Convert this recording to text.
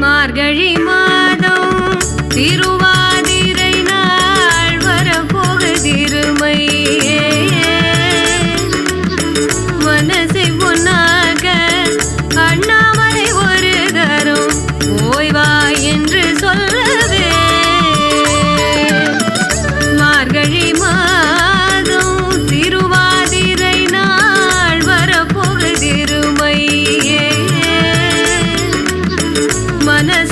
மார்கழி மாதம் திரு மனசு